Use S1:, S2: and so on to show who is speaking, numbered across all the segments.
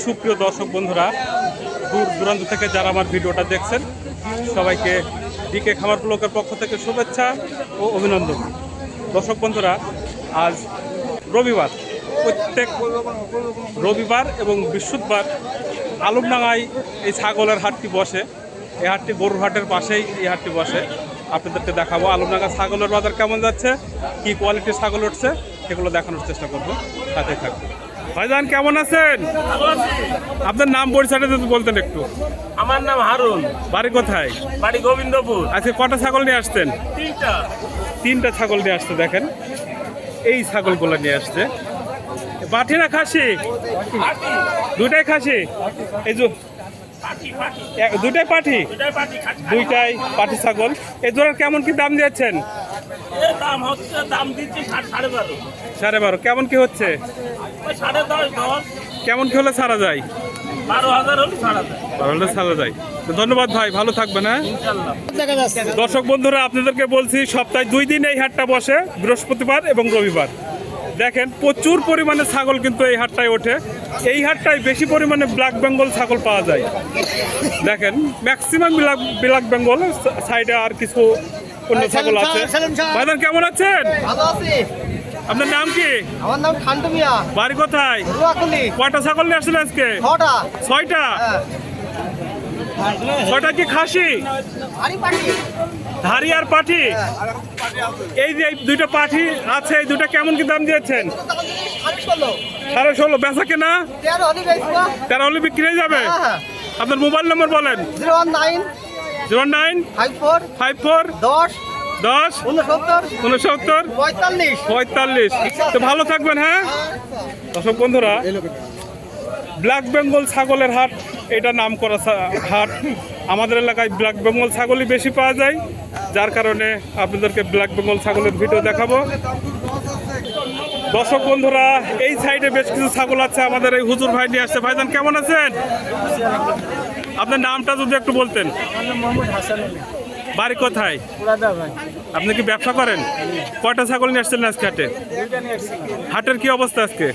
S1: সুপ্রিয় দর্শক বন্ধুরা, দূর দূরান্ত থেকে যারা আমার ভিডিওটা দেখছেন, সবাইকে ডিকে খামার ব্লকের পক্ষ থেকে শুভেচ্ছা ও অভিনন্দন। দর্শক বন্ধুরা, আজ রবিবার, প্রত্যেক রবিবার এবং বৃহস্পতিবার আলমডাঙ্গায় এই ছাগলের হাটটি বসে। এই হাটটি গরুর হাটের পাশেই এই হাটটি বসে। আপনাদেরকে দেখাবো আলমডাঙ্গা ছাগলের বাজার কেমন যাচ্ছে, কি কোয়ালিটির ছাগল উঠছে, সেগুলো দেখানোর চেষ্টা করব। সাথে থাকব ভাইজান কেমন আছেন? আপনার নাম পরিচয়টা যদি বলতেন একটু।
S2: আমার নাম হারুন।
S1: বাড়ি কোথায়?
S2: বাড়ি গোবিন্দপুর।
S1: আজকে কটা ছাগল নিয়ে আসতেন
S2: তিনটা।
S1: তিনটা ছাগল নিয়ে আসতে দেখেন। এই ছাগলগুলো নিয়ে আসছে। বাঠি না খাসি? দুটাই খাসি? এই যে দুটাই পাঠি দুইটাই পাঠি ছাগল। এই জোড়ার কেমন কি দাম দিয়েছেন?
S2: সাড়ে বারো।
S1: কেমন কি হচ্ছে? কেমন কি হলে ছাড়া যায়?
S2: বারো হলে ছাড়া যায়।
S1: ধন্যবাদ ভাই ভালো থাকবেন হ্যাঁ? দর্শক বন্ধুরা আপনাদেরকে বলছি সপ্তাহে দুই দিন এই হাটটা বসে বৃহস্পতিবার এবং রবিবার। দেখেন প্রচুর পরিমাণে ছাগল কিন্তু এই হাটটায় ওঠে। এই হাটটায় বেশি পরিমাণে ব্ল্যাক বেঙ্গল ছাগল পাওয়া যায়। দেখেন ম্যাক্সিমাম ব্ল্যাক ব্ল্যাক বেঙ্গল সাইডে আর কিছু অন্য ছাগল আছে। ভাইদান কেমন আছেন?
S3: ভালো আছি।
S1: আপনার নাম কি?
S3: আমার নাম খান্টু মিয়া।
S1: বাড়ি কোথায়? কয়টা ছাগল নিয়ে আসছেন আজকে?
S3: ছটা।
S1: ছয়টা?
S3: হ্যাঁ।
S1: ছয়টা কি খাসি?
S3: পাটি
S1: পাঠি? এই যে এই দুইটা পাঠি আছে এই দুইটা কেমন কি দাম দিয়েছেন? সাড়ে ষোলো। বেচা কেনা?
S3: তেরো হলি
S1: বিক্রি হয়ে যাবে?
S3: হ্যাঁ
S1: আপনার মোবাইল নম্বর বলেন।
S3: Zero one nine
S1: zero nine
S3: five four
S1: five four
S3: দশ
S1: দশ
S3: উনসত্তর পঁয়তাল্লিশ।
S1: পঁয়তাল্লিশ। তো ভালো থাকবেন হ্যাঁ? দর্শক বন্ধুরা ব্ল্যাক বেঙ্গল ছাগলের হাট এটা নাম করা হাট। আমাদের এলাকায় ব্ল্যাক বেঙ্গল ছাগলই বেশি পাওয়া যায়। যার কারণে আপনাদেরকে ব্ল্যাক বেঙ্গল ছাগলের ভিডিও দেখাবো। দর্শক বন্ধুরা, এই সাইডে বেশ কিছু ছাগল আছে আমাদের এই হুজুর ভাই নিয়ে আসছে। ভাইজান, কেমন আছেন? আপনার নামটা যদি একটু বলতেন। বাড়ি কোথায়? আপনি কি ব্যবসা করেন? কয়টা ছাগল নিয়ে আসছিলেন আজকে হাটে? হাটের কি অবস্থা আজকে?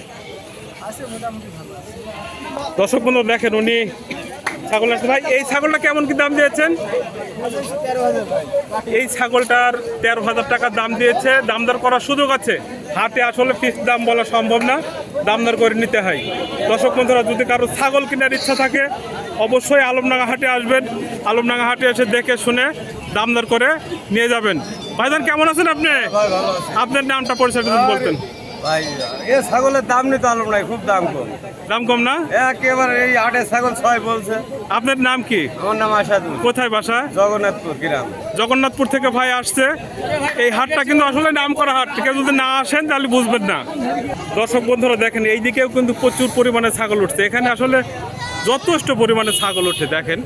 S1: দর্শক বন্ধু দেখেন উনি ছাগল আসছে। ভাই এই ছাগলটা কেমন কি দাম দিয়েছেন? এই ছাগলটার তেরো হাজার টাকা দাম দিয়েছে। দাম দর করার সুযোগ আছে। হাটে আসলে ফিক্স দাম বলা সম্ভব না। দাম দর করে নিতে হয়। দর্শক বন্ধুরা যদি কারও ছাগল কেনার ইচ্ছা থাকে অবশ্যই আলমডাঙ্গা হাটে আসবেন। আলমডাঙ্গা হাটে এসে দেখে শুনে দাম দর করে নিয়ে যাবেন। ভাইজান কেমন আছেন আপনি? আপনার নামটা পরিচয় বলতেন।
S4: ভাই এ ছাগলের দাম নিতে আলম নাই খুব দাম কম।
S1: দাম কম না?
S4: একেবারে এই আটের ছাগল ছয় বলছে।
S1: আপনার নাম কি?
S4: আমার নাম আসাদুল।
S1: কোথায় বাসা?
S4: জগন্নাথপুর গ্রাম।
S1: জগন্নাথপুর থেকে ভাই আসছে। এই হাটটা কিন্তু আসলে নাম করা হাট। কেউ যদি না আসেন তাহলে বুঝবেন না। দর্শক বন্ধুরা দেখেন এই দিকেও কিন্তু প্রচুর পরিমাণে ছাগল উঠছে। এখানে আসলে যথেষ্ট পরিমাণে ছাগল ওঠে দেখেন।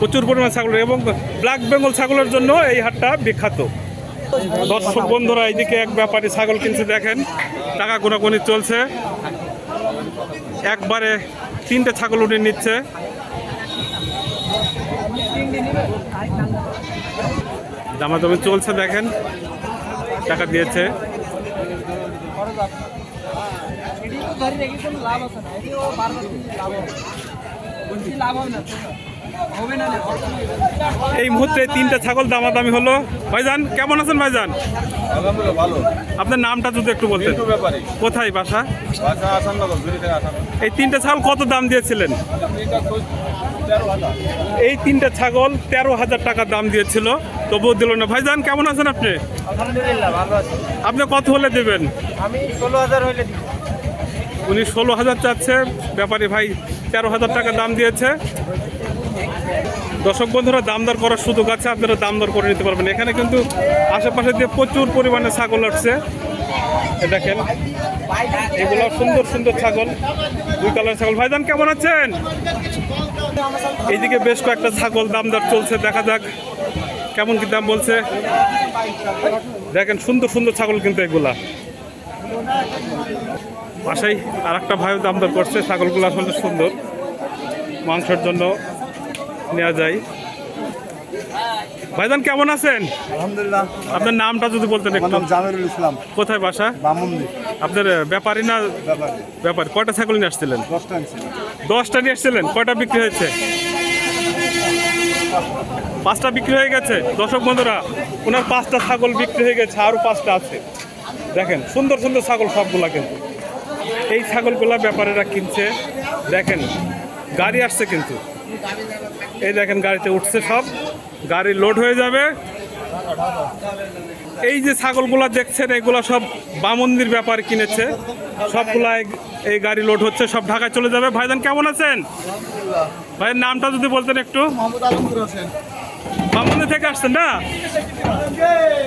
S1: প্রচুর পরিমাণে ছাগল এবং ব্ল্যাক বেঙ্গল ছাগলের জন্য এই হাটটা বিখ্যাত। দর্শক বন্ধুরা, এইদিকে এক ব্যাপারী ছাগল কিনছে, দেখেন, টাকা গোনাগুনি চলছে। একবারে তিনটে ছাগল উঠে নিচ্ছে। দামাদামি চলছে, দেখেন, টাকা দিয়েছে।
S3: লাভ আছে না, লাভ হবে না।
S1: এই মুহূর্তে তিনটা ছাগল দামাদামি হলো। ভাইজান কেমন আছেন ভাইজান? আপনার নামটা যদি একটু বলতেন। কোথায় বাসা? এই তিনটা ছাগল কত দাম দিয়েছিলেন? এই তিনটা ছাগল তেরো হাজার টাকা দাম দিয়েছিল। তবুও দিল না। ভাইজান কেমন আছেন আপনি?
S3: আলহামদুলিল্লাহ ভালো আছে।
S1: আপনি কত হলে দেবেন?
S3: আমি ষোলো হাজার
S1: উনি ষোলো হাজার চাচ্ছে। ব্যাপারী ভাই তেরো হাজার টাকা দাম দিয়েছে। দর্শক বন্ধুরা দাম দর করার সুযোগ আছে, আপনারা দাম দর করে নিতে পারবেন। এখানে কিন্তু আশেপাশে দিয়ে প্রচুর পরিমাণে ছাগল আসছে। দেখেন, এগুলো সুন্দর সুন্দর ছাগল, দুই কালার ছাগল। ভাইজান, কেমন আছেন? এইদিকে বেশ কয়েকটা ছাগল দাম দর চলছে, দেখা যাক কেমন কি দাম বলছে। দেখেন, সুন্দর সুন্দর ছাগল কিন্তু এগুলা। বাসায় আর একটা ভাইও দাম দর করছে, ছাগলগুলো আসলে সুন্দর। মাংসের জন্য নেওয়া যায়। ভাইজান কেমন আছেন?
S4: আলহামদুলিল্লাহ।
S1: আপনার নামটা যদি বলতেন একটু।
S4: জামিরুল ইসলাম।
S1: কোথায় বাসা?
S4: বামন্দি
S1: আপনার ব্যাপারই না
S4: ব্যাপার।
S1: কয়টা ছাগল নিয়ে আসছিলেন?
S4: দশটা
S1: নিয়ে আসছিলেন? কয়টা বিক্রি হয়েছে? পাঁচটা বিক্রি হয়ে গেছে। দর্শক বন্ধুরা ওনার পাঁচটা ছাগল বিক্রি হয়ে গেছে আরও পাঁচটা আছে। দেখেন সুন্দর সুন্দর ছাগল সবগুলা কিন্তু। এই ছাগলগুলা ব্যাপারীরা কিনছে। দেখেন গাড়ি আসছে কিন্তু। এই দেখেন গাড়িতে উঠছে সব। গাড়ি লোড হয়ে যাবে। এই যে ছাগলগুলা দেখছেন এগুলা সব বামন্দির ব্যাপার কিনেছে। সবগুলা এই- এই গাড়ি লোড হচ্ছে সব ঢাকায় চলে যাবে। ভাইজান কেমন আছেন? ভাইয়ের নামটা যদি বলতেন একটু। বামন্দি থেকে আসছেন না?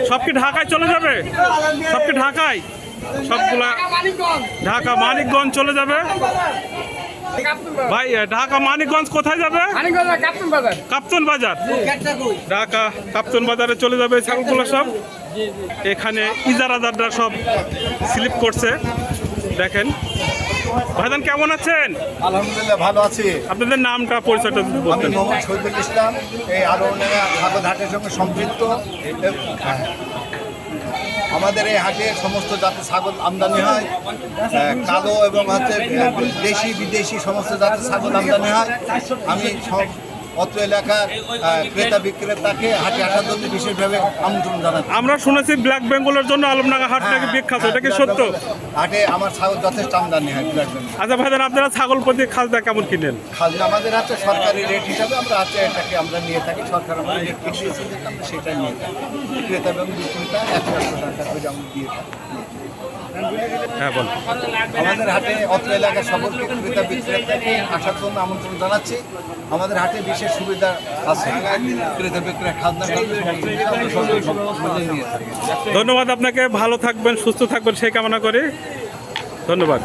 S1: সব কি ঢাকায় চলে যাবে? সব কি ঢাকায়? সবগুলা ঢাকা মানিকগঞ্জ চলে যাবে। ভাই ঢাকা মানিকগঞ্জ কোথায় যাবে? কাপ্তন বাজার ঢাকা কাপ্তন বাজারে চলে যাবে ছাগলগুলো সব। এখানে ইজারাদাররা সব স্লিপ করছে। দেখেন। ভাইজান কেমন আছেন?
S5: আলহামদুলিল্লাহ ভালো আছি।
S1: আপনাদের নামটা পরিচয়টা যদি
S5: আমি
S1: বলতেন।
S5: মোহাম্মদ শহীদুল ইসলাম। এই ছাগল হাটের সঙ্গে সম্পৃক্ত। হ্যাঁ। আমাদের এই হাটে সমস্ত জাতের ছাগল আমদানি হয় কালো এবং হচ্ছে দেশি, বিদেশি সমস্ত জাতের ছাগল আমদানি হয়। আমি সব অত্র এলাকার ক্রেতা বিক্রেতাকে হাটে আসার জন্য বিশেষভাবে আমন্ত্রণ জানাচ্ছি।
S1: আমরা শুনেছি ব্ল্যাক বেঙ্গলের জন্য আলমডাঙ্গা হাট নাকি বিখ্যাত এটা কি সত্য?
S5: হাটে আমার ছাগল যথেষ্ট আমদানি হয় ব্ল্যাক বেঙ্গল।
S1: আচ্ছা ভাইজান আপনারা ছাগল প্রতি খাজনা কেমন কিনেন?
S5: খাজনা আমাদের আছে সরকারি রেট হিসাবে আমরা আছে এটাকে আমরা নিয়ে থাকি সরকার আমাদের রেট ফিক্স দিয়েছে আমরা সেটাই নিয়ে থাকি। ক্রেতা এবং বিক্রেতা একশো একশো টাকা করে আমরা দিয়ে থাকি।
S1: হ্যাঁ বল।
S5: আমাদের হাটে অত্র এলাকার সকলকে ক্রেতা বিক্রেতাকে আসার জন্য আমন্ত্রণ জানাচ্ছি। আমাদের হাটে বিশেষ সুবিধা আছে। ক্রেতা বিক্রেতা থাকি
S1: ধন্যবাদ আপনাকে। ভালো থাকবেন সুস্থ থাকবেন সেই কামনা করি। ধন্যবাদ।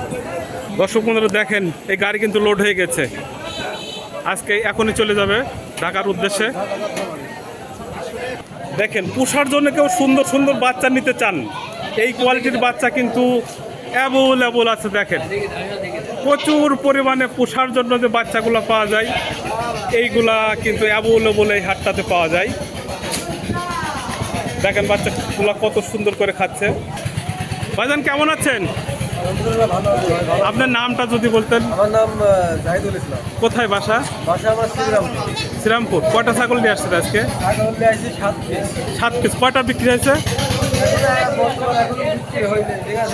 S1: দর্শক বন্ধুরা দেখেন এই গাড়ি কিন্তু লোড হয়ে গেছে। আজকে এখনই চলে যাবে ঢাকার উদ্দেশ্যে। দেখেন পুষার জন্য কেউ সুন্দর সুন্দর বাচ্চা নিতে চান। এই কোয়ালিটির বাচ্চা কিন্তু অ্যাভেলেবল আছে দেখেন। প্রচুর পরিমাণে পোষার জন্য যে বাচ্চাগুলো পাওয়া যায় এইগুলা কিন্তু অ্যাভেলেবল এই হাটটাতে পাওয়া যায়। দেখেন বাচ্চাগুলো কত সুন্দর করে খাচ্ছে। ভাইজান কেমন আছেন? আপনার নামটা যদি বলতেন।
S4: আমার নাম জাহিদুল ইসলাম।
S1: কোথায় বাসা?
S4: বাসা আমার শ্রীরাম
S1: শ্রীরামপুর। কয়টা ছাগল নিয়ে আসছেন আজকে?
S4: সাত পিস
S1: কয়টা বিক্রি হয়েছে?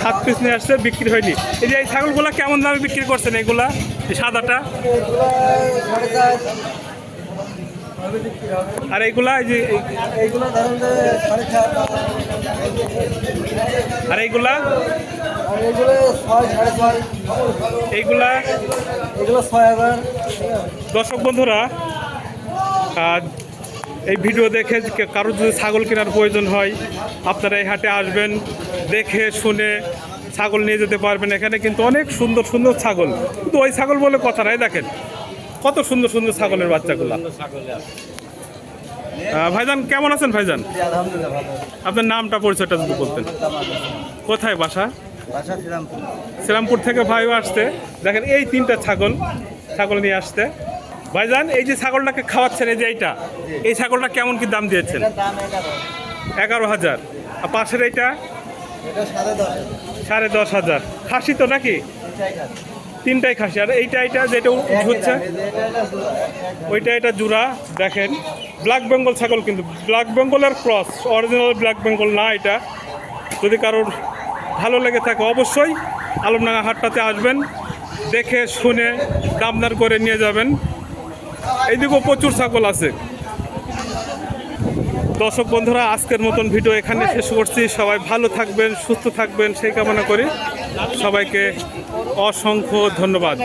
S1: সাত পিস নিয়ে আসছে বিক্রি হয়নি। এই যে এই ছাগলগুলা কেমন দামে বিক্রি করছেন এগুলা? এই সাদাটা? আর এইগুলা এই যে আর এইগুলা? এইগুলা? দর্শক বন্ধুরা এই ভিডিও দেখে কারোর যদি ছাগল কেনার প্রয়োজন হয় আপনারা এই হাটে আসবেন দেখে শুনে ছাগল নিয়ে যেতে পারবেন। এখানে কিন্তু অনেক সুন্দর সুন্দর ছাগল। কিন্তু ওই ছাগল বলে কথা নাই দেখেন। কত সুন্দর সুন্দর ছাগলের বাচ্চাগুলো। ভাইজান কেমন আছেন ভাইজান? আপনার নামটা পরিচয়টা যদি বলতেন। কোথায় বাসা?
S4: শ্রীরামপুর।
S1: থেকে ভাইও আসতে দেখেন এই তিনটা ছাগল ছাগল নিয়ে আসতে ভাইজান এই যে ছাগলটাকে খাওয়াচ্ছেন এই যে এইটা এই ছাগলটা কেমন কি দাম দিয়েছেন?
S4: এগারো।
S1: হাজার। আর পাশের এইটা?
S4: সাড়ে দশ।
S1: হাজার। খাসি তো নাকি? তিনটাই খাসি। আর এইটা এইটা যেটা হচ্ছে? ওইটা এটা জুড়া দেখেন। ব্ল্যাক বেঙ্গল ছাগল কিন্তু। ব্ল্যাক বেঙ্গলের ক্রস অরিজিনাল ব্ল্যাক বেঙ্গল না এটা। যদি কারোর ভালো লেগে থাকে অবশ্যই আলমডাঙ্গা হাটটাতে আসবেন। দেখে শুনে দামদার করে নিয়ে যাবেন। এইদিকেও প্রচুর ছাগল আছে। দর্শক বন্ধুরা, আজকের মতন ভিডিও এখানে শেষ করছি। সবাই ভালো থাকবেন, সুস্থ থাকবেন, সেই কামনা করি। সবাইকে অসংখ্য ধন্যবাদ।